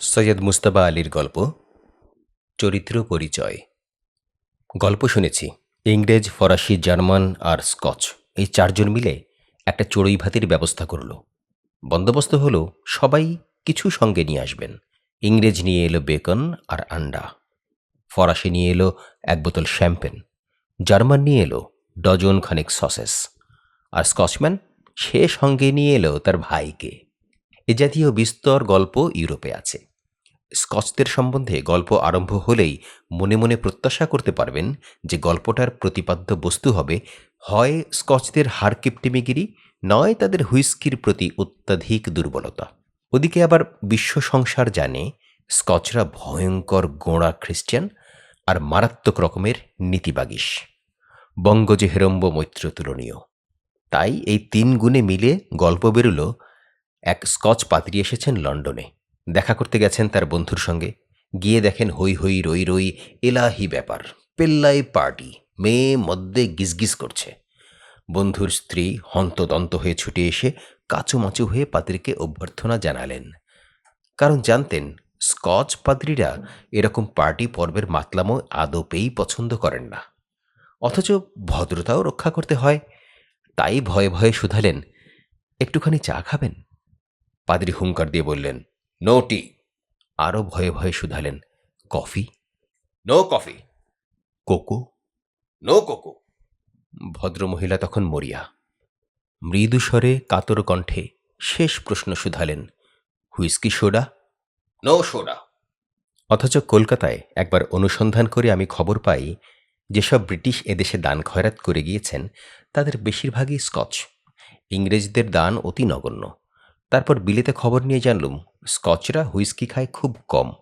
সৈয়দ মুস্তাবা আলীর গল্প, চরিত্র পরিচয়। গল্প শুনেছি, ইংরেজ, ফরাসি, জার্মান আর স্কচ। এই চারজন মিলে একটা চড়ুই ভাতির ব্যবস্থা করল। বন্দোবস্ত হলো, সবাই কিছু সঙ্গে নিয়ে আসবেন। ইংরেজ নিয়ে এলো বেকন আর আন্ডা। ফরাসি নিয়ে এলো এক বোতল শ্যাম্পেন। জার্মান নিয়ে এলো ডজন খানেক সসেস। আর স্কচম্যান সে সঙ্গে নিয়ে এলো তার ভাইকে। এ জাতীয় বিস্তর গল্প ইউরোপে আছে। স্কচদের সম্বন্ধে গল্প আরম্ভ হলেই মনে মনে প্রত্যাশা করতে পারবেন যে গল্পটার প্রতিপাদ্য বস্তু হবে, হয় স্কচদের হারকিপটিমিগিরি নয় তাদের হুইস্কির প্রতি অত্যাধিক দুর্বলতা। ওদিকে আবার বিশ্ব সংসার জানে, স্কচরা ভয়ঙ্কর গোঁড়া খ্রিস্টান আর মারাত্মক রকমের নীতিবাগিস। বঙ্গজে হেরম্ব মৈত্র তুলনীয় তাই এই তিন গুণে মিলে গল্প বেরুলো এক স্কচ পাত্রী এসেছেন লন্ডনে। দেখা করতে গেছেন তার বন্ধুর সঙ্গে। গিয়ে দেখেন হই হই রই রই এলাহি ব্যাপার। পেল্লাই পার্টি। মেয়ে মদ্যে গিজগিজ করছে। বন্ধুর স্ত্রী হন্তদন্ত হয়ে ছুটে এসে কাচুমাচু হয়ে পাত্রীকে অভ্যর্থনা জানালেন। কারণ জানতেন, স্কচ পাদ্রীরা এরকম পার্টি পর্বের মাতলামো আদপেই পছন্দ করেন না। অথচ ভদ্রতাও রক্ষা করতে হয়। তাই ভয়ে ভয়ে শুধালেন, একটুখানি চা খাবেন? পাদ্রী হুঙ্কার দিয়ে বললেন নো টি আরও ভয়ে ভয়ে শুধালেন, coffee? No coffee. Cocoa? No cocoa. ভদ্রমহিলা তখন মরিয়া। মৃদু স্বরে কাতর কণ্ঠে শেষ প্রশ্ন শুধালেন, হুইস্কি সোডা? No soda. অথচ কলকাতায় একবার অনুসন্ধান করে আমি খবর পাই, যেসব ব্রিটিশ এদেশে দান খয়রাত করে গিয়েছেন, তাদের বেশিরভাগই স্কচ। ইংরেজদের দান অতি নগণ্য। তারপর বিলেতে খবর নিয়ে জানলুম, স্কচরা হুইস্কি খায় খুব কম,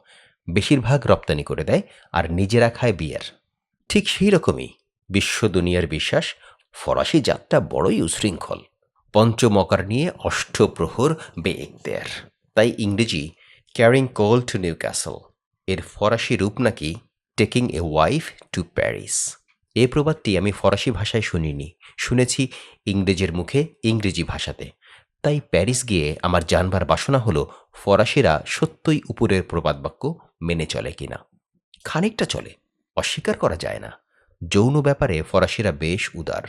বেশিরভাগ রপ্তানি করে দেয় আর নিজেরা খায় বিয়ার। ঠিক সেই রকমই বিশ্ব দুনিয়ার বিশ্বাস, ফরাসি জাতটা বড়ই উশৃঙ্খল। পঞ্চমকার নিয়ে অষ্টপ্রহর বে দেয়ার তাই ইংরেজি carrying coal to Newcastle এর ফরাসি রূপ নাকি taking a wife to Paris এ প্রবাদটি আমি ফরাসি ভাষায় শুনিনি, শুনেছি ইংরেজের মুখে ইংরেজি ভাষাতে। তাই প্যারিস গিয়ে আমার জানবার বাসনা হলো ফরাসিরা সত্যই উপরের প্রবাদ বাক্য মেনে চলে কিনা। খানিকটা চলে, অস্বীকার করা যায় না। যৌন ব্যাপারে ফরাসিরা বেশ উদার,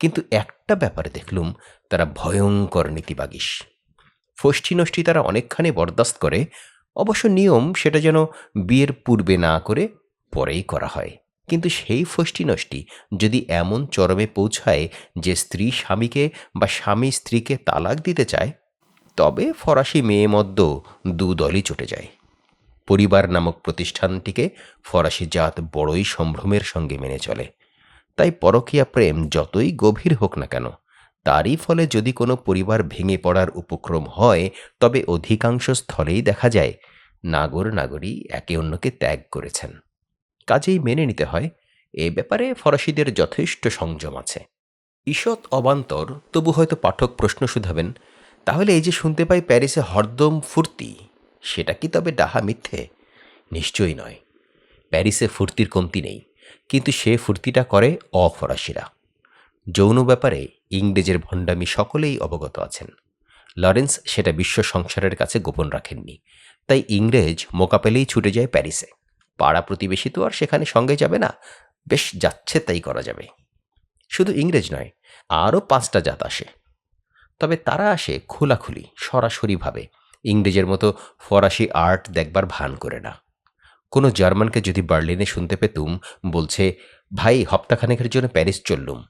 কিন্তু একটা ব্যাপারে দেখলুম তারা ভয়ঙ্কর নীতিবাগিস। ফষ্টি নষ্টি তারা অনেকখানি বরদাস্ত করে, অবশ্য নিয়ম সেটা যেন বিয়ের পূর্বে না করে পরেই করা হয়। কিন্তু সেই ফষ্টি নষ্টি যদি এমন চরমে পৌঁছায় যে স্ত্রী স্বামীকে বা স্বামী স্ত্রীকে তালাক দিতে চায়, তবে ফরাসি মেয়ে মদ্য দু দলই চটে যায়। পরিবার নামক প্রতিষ্ঠানটিকে ফরাসি জাত বড়ই সম্ভ্রমের সঙ্গে মেনে চলে। তাই পরকীয়া প্রেম যতই গভীর হোক না কেন, তারই ফলে যদি কোনো পরিবার ভেঙে পড়ার উপক্রম হয়, তবে অধিকাংশ স্থলেই দেখা যায়, নাগর নাগরী একে অন্যকে ত্যাগ করেছেন। কাজেই মেনে নিতে হয়, এ ব্যাপারে ফরাসিদের যথেষ্ট সংযম আছে। ঈষৎ অবান্তর, তবু হয়তো পাঠক প্রশ্ন শুধাবেন, তাহলে এই যে শুনতে পাই প্যারিসে হরদম ফুর্তি, সেটা কি তবে ডাহা মিথ্যে? নিশ্চয়ই নয়। প্যারিসে ফুর্তির কমতি নেই, কিন্তু সে ফুর্তিটা করে অফরাসিরা। যৌন ব্যাপারে ইংরেজের ভণ্ডামি সকলেই অবগত আছেন। লরেন্স সেটা বিশ্ব সংসারের কাছে গোপন রাখেননি, তাই ইংরেজ মোকা পেলেই ছুটে যায় প্যারিসে। পাড়া প্রতিবেশী তো আর সেখানে সঙ্গে যাবে না। বেশ, যাচ্ছে তাই করা যাবে। শুধু ইংরেজ নয়, আরও পাঁচটা জাত আসে। তবে তারা আসে খোলাখুলি, সরাসরিভাবে। ইংরেজের মতো ফরাসি আর্ট দেখবার ভান করে না। কোনো জার্মানকে যদি বার্লিনে শুনতে পেতুম, বলছে, ভাই, হপ্তাখানেকের জন্য প্যারিস চললুম।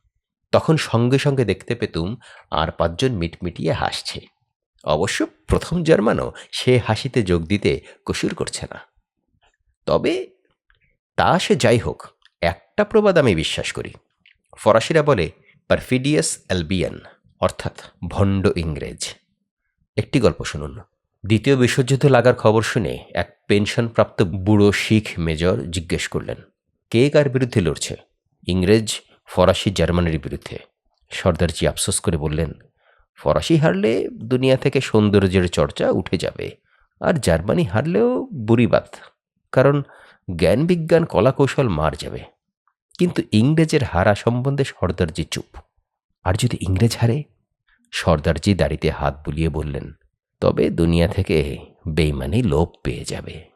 তখন সঙ্গে সঙ্গে দেখতে পেতুম, আর পাঁচজন মিটমিটিয়ে হাসছে। অবশ্য প্রথম জার্মানও সে হাসিতে যোগ দিতে কসুর করছে না। তবে তা সে যাই হোক, একটা প্রবাদ আমি বিশ্বাস করি। ফরাসিরা বলে পারফিডিয়াস অ্যালবিয়ান অর্থাৎ ভণ্ড ইংরেজ। একটি গল্প শুনুন। দ্বিতীয় বিশ্বযুদ্ধ লাগার খবর শুনে এক পেনশনপ্রাপ্ত বুড়ো শিখ মেজর জিজ্ঞেস করলেন, কে কার বিরুদ্ধে লড়ছে? ইংরেজ ফরাসি জার্মানির বিরুদ্ধে। সর্দারজি আফসোস করে বললেন, ফরাসি হারলে দুনিয়া থেকে সৌন্দর্যের চর্চা উঠে যাবে, আর জার্মানি হারলেও বুড়িবাত কারণ জ্ঞান বিজ্ঞান কলাকৌশল মার যাবে। কিন্তু ইংরেজের হারা সম্বন্ধে সর্দারজি চুপ। আর যদি ইংরেজ হারে? সর্দারজি দাড়িতে হাত বুলিয়ে বললেন, তবে দুনিয়া থেকে বেইমানি লোভ পেয়ে যাবে।